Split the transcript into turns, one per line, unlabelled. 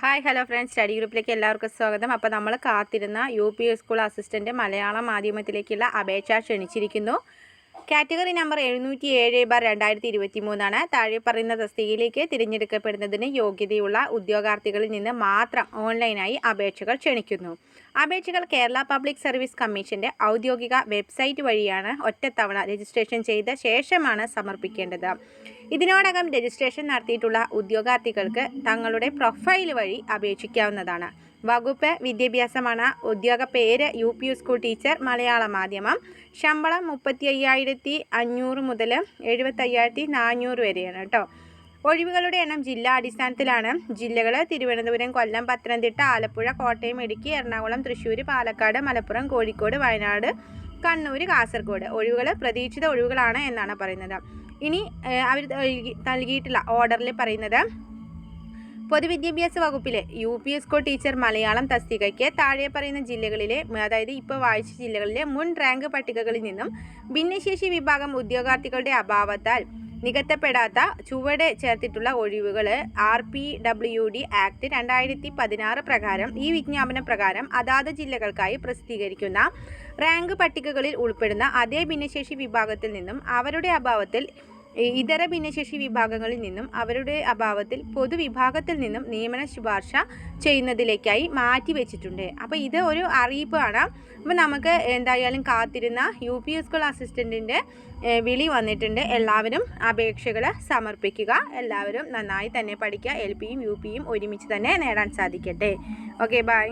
Hi hello friends study ഗ്രൂപ്പിലേക്ക് എല്ലാവർക്കും സ്വാഗതം. അപ്പോൾ നമ്മൾ കാത്തിരുന്ന U P school assistant Malayalam മാധ്യമത്തിലേക്കുള്ള അപേക്ഷ ക്ഷണിച്ചിരിക്കുന്നു. കാറ്റഗറി നമ്പർ എഴുന്നൂറ്റി ഏഴ് ബാർ രണ്ടായിരത്തി ഇരുപത്തി മൂന്നാണ് താഴെ പറയുന്ന തസ്തികയിലേക്ക് തിരഞ്ഞെടുക്കപ്പെടുന്നതിന് യോഗ്യതയുള്ള ഉദ്യോഗാർത്ഥികളിൽ നിന്ന് മാത്രം ഓൺലൈനായി അപേക്ഷകൾ ക്ഷണിക്കുന്നു. അപേക്ഷകൾ കേരള പബ്ലിക് സർവീസ് കമ്മീഷന്റെ ഔദ്യോഗിക വെബ്സൈറ്റ് വഴിയാണ് ഒറ്റത്തവണ രജിസ്ട്രേഷൻ ചെയ്ത ശേഷമാണ് സമർപ്പിക്കേണ്ടത്. ഇതിനോടകം രജിസ്ട്രേഷൻ നടത്തിയിട്ടുള്ള ഉദ്യോഗാർത്ഥികൾക്ക് തങ്ങളുടെ പ്രൊഫൈൽ വഴി അപേക്ഷിക്കാവുന്നതാണ്. വകുപ്പ് വിദ്യാഭ്യാസമാണ്. ഉദ്യോഗ പേര് യു പി സ്കൂൾ ടീച്ചർ മലയാള മാധ്യമം. ശമ്പളം മുപ്പത്തി അയ്യായിരത്തി അഞ്ഞൂറ് മുതൽ എഴുപത്തി അയ്യായിരത്തി നാനൂറ് വരെയാണ് കേട്ടോ ഒഴിവുകളുടെ എണ്ണം ജില്ലാ അടിസ്ഥാനത്തിലാണ്. ജില്ലകൾ തിരുവനന്തപുരം കൊല്ലം പത്തനംതിട്ട ആലപ്പുഴ കോട്ടയം ഇടുക്കി എറണാകുളം തൃശ്ശൂർ പാലക്കാട് മലപ്പുറം കോഴിക്കോട് വയനാട് കണ്ണൂർ കാസർഗോഡ്. ഒഴിവുകൾ പ്രതീക്ഷിത ഒഴിവുകളാണ് എന്നാണ് പറയുന്നത്. ഇനി അവർ നൽകിയിട്ടുള്ള ഓർഡറിൽ പറയുന്നത് പൊതുവിദ്യാഭ്യാസ വകുപ്പിലെ U P school teacher Malayalam തസ്തികയ്ക്ക് താഴെ പറയുന്ന ജില്ലകളിലെ അതായത് ഇപ്പോൾ വായിച്ച ജില്ലകളിലെ മുൻ റാങ്ക് പട്ടികകളിൽ നിന്നും ഭിന്നശേഷി വിഭാഗം ഉദ്യോഗാർത്ഥികളുടെ അഭാവത്താൽ നികത്തപ്പെടാത്ത ചുവടെ ചേർത്തിട്ടുള്ള ഒഴിവുകൾ R P W D act രണ്ടായിരത്തി പതിനാറ് പ്രകാരം ഈ വിജ്ഞാപന പ്രകാരം അതാത് ജില്ലകൾക്കായി പ്രസിദ്ധീകരിക്കുന്ന റാങ്ക് പട്ടികകളിൽ ഉൾപ്പെടുന്ന അതേ ഭിന്നശേഷി വിഭാഗത്തിൽ നിന്നും അവരുടെ അഭാവത്തിൽ ഇതര ഭിന്നശേഷി വിഭാഗങ്ങളിൽ നിന്നും അവരുടെ അഭാവത്തിൽ പൊതുവിഭാഗത്തിൽ നിന്നും നിയമന ശുപാർശ ചെയ്യുന്നതിലേക്കായി മാറ്റി വെച്ചിട്ടുണ്ട് അപ്പോൾ ഇത് ഒരു അറിയിപ്പാണ്. അപ്പോൾ നമുക്ക് എന്തായാലും കാത്തിരുന്ന യു പി സ്കൂൾ അസിസ്റ്റന്റിന്റെ വിളി വന്നിട്ടുണ്ട്. എല്ലാവരും അപേക്ഷകൾ സമർപ്പിക്കുക. എല്ലാവരും നന്നായി തന്നെ പഠിക്കുക. എൽ പിയും യു പിയും ഒരുമിച്ച് തന്നെ നേടാൻ സാധിക്കട്ടെ. Okay bye.